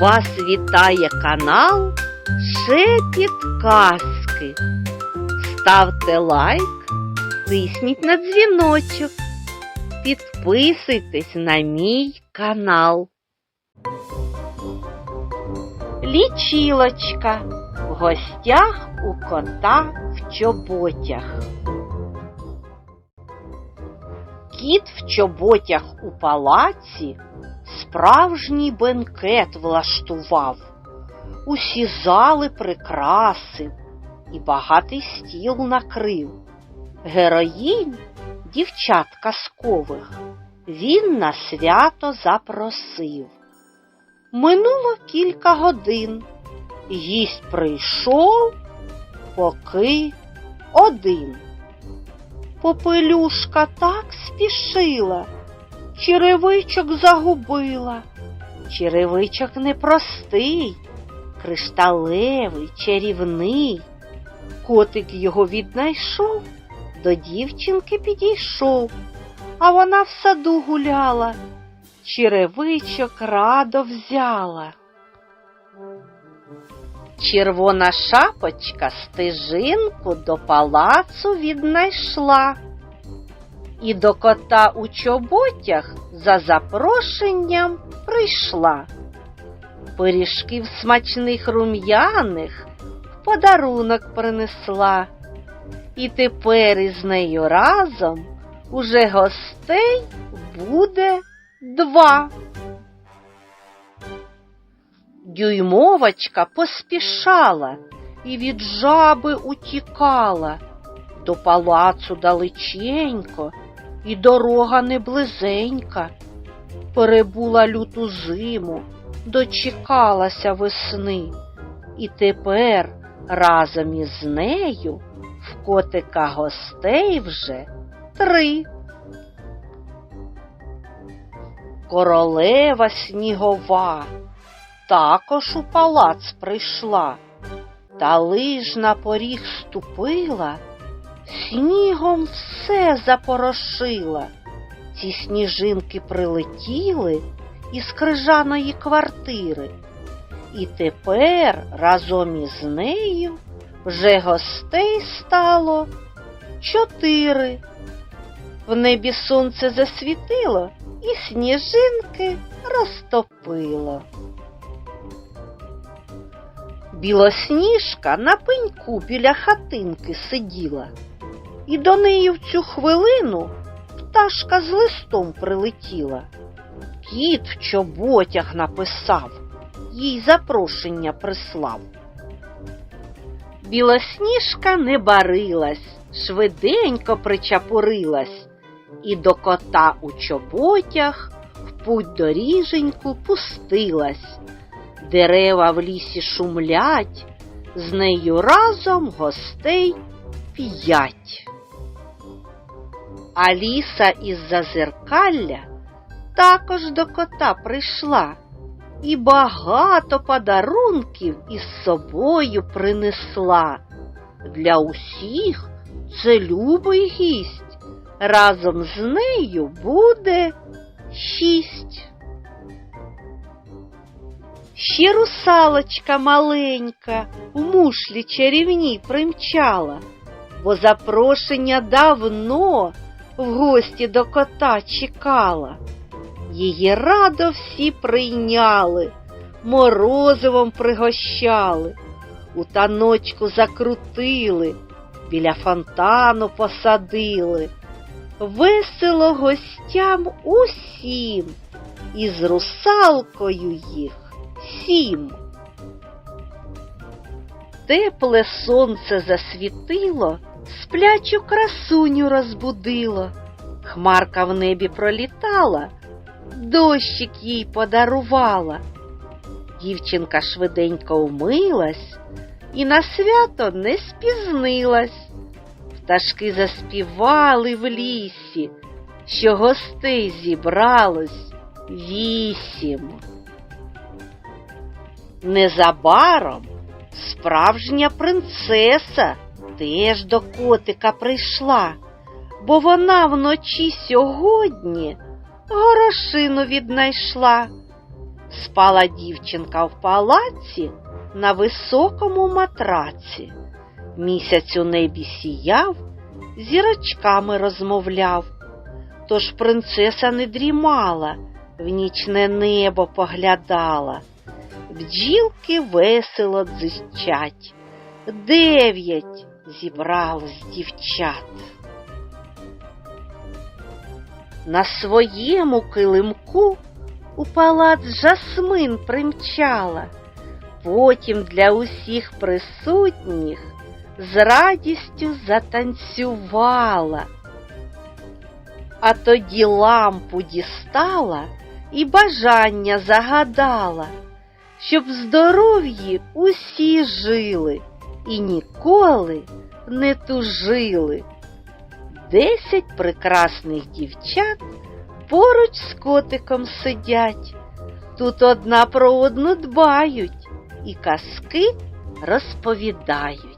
Вас вітає канал Шепіт Казки. Ставте лайк, тисніть на дзвіночок, підписуйтесь на мій канал. Лічілочка в гостях у кота в чоботях. Кіт в чоботях у палаці справжній бенкет влаштував, усі зали прикрасив і багатий стіл накрив. Героїнь, дівчат казкових, він на свято запросив. Минуло кілька годин, гість прийшов, поки один. Попелюшка так спішила, черевичок загубила. Черевичок непростий, кришталевий, чарівний. Котик його віднайшов, до дівчинки підійшов, а вона в саду гуляла, черевичок радо взяла. Червона шапочка стежинку до палацу віднайшла і до кота у чоботях за запрошенням прийшла. Пиріжків смачних рум'яних в подарунок принесла, і тепер із нею разом уже гостей буде два. Дюймовочка поспішала і від жаби утікала. До палацу далеченько, і дорога не близенька. Перебула люту зиму, дочекалася весни, і тепер разом із нею в котика гостей вже три. Королева снігова також у палац прийшла, та лиш на поріг ступила, снігом все запорошила. Ці сніжинки прилетіли із крижаної квартири, і тепер разом із нею вже гостей стало чотири. В небі сонце засвітило і сніжинки розтопило. Білосніжка на пеньку біля хатинки сиділа, і до неї в цю хвилину пташка з листом прилетіла. Кіт в чоботях написав, їй запрошення прислав. Білосніжка не барилась, швиденько причапурилась, і до кота у чоботях в путь доріженьку пустилась. Дерева в лісі шумлять, з нею разом гостей п'ять. Аліса із зазеркалля також до кота прийшла і багато подарунків із собою принесла. Для усіх це любий гість. Разом з нею буде шість. Ще русалочка маленька у мушлі чарівній примчала, бо запрошення давно в гості до кота чекала. Її радо всі прийняли, морозивом пригощали, у таночку закрутили, біля фонтану посадили. Весело гостям усім, і з русалкою їх сім. Тепле сонце засвітило, сплячу красуню розбудило. Хмарка в небі пролітала, дощик їй подарувала. Дівчинка швиденько вмилась і на свято не спізнилась. Пташки заспівали в лісі, що гостей зібралось вісім. Незабаром справжня принцеса теж до котика прийшла, бо вона вночі сьогодні горошину віднайшла. Спала дівчинка в палаці на високому матраці. Місяць у небі сіяв, зірочками розмовляв. Тож принцеса не дрімала, в нічне небо поглядала. Бджілки весело дзищать, дев'ять зібралось дівчат. На своєму килимку у палац жасмин примчала, потім для усіх присутніх з радістю затанцювала. А тоді лампу дістала і бажання загадала, щоб в здоров'ї усі жили і ніколи не тужили. Десять прекрасних дівчат поруч з котиком сидять, тут одна про одну дбають і казки розповідають.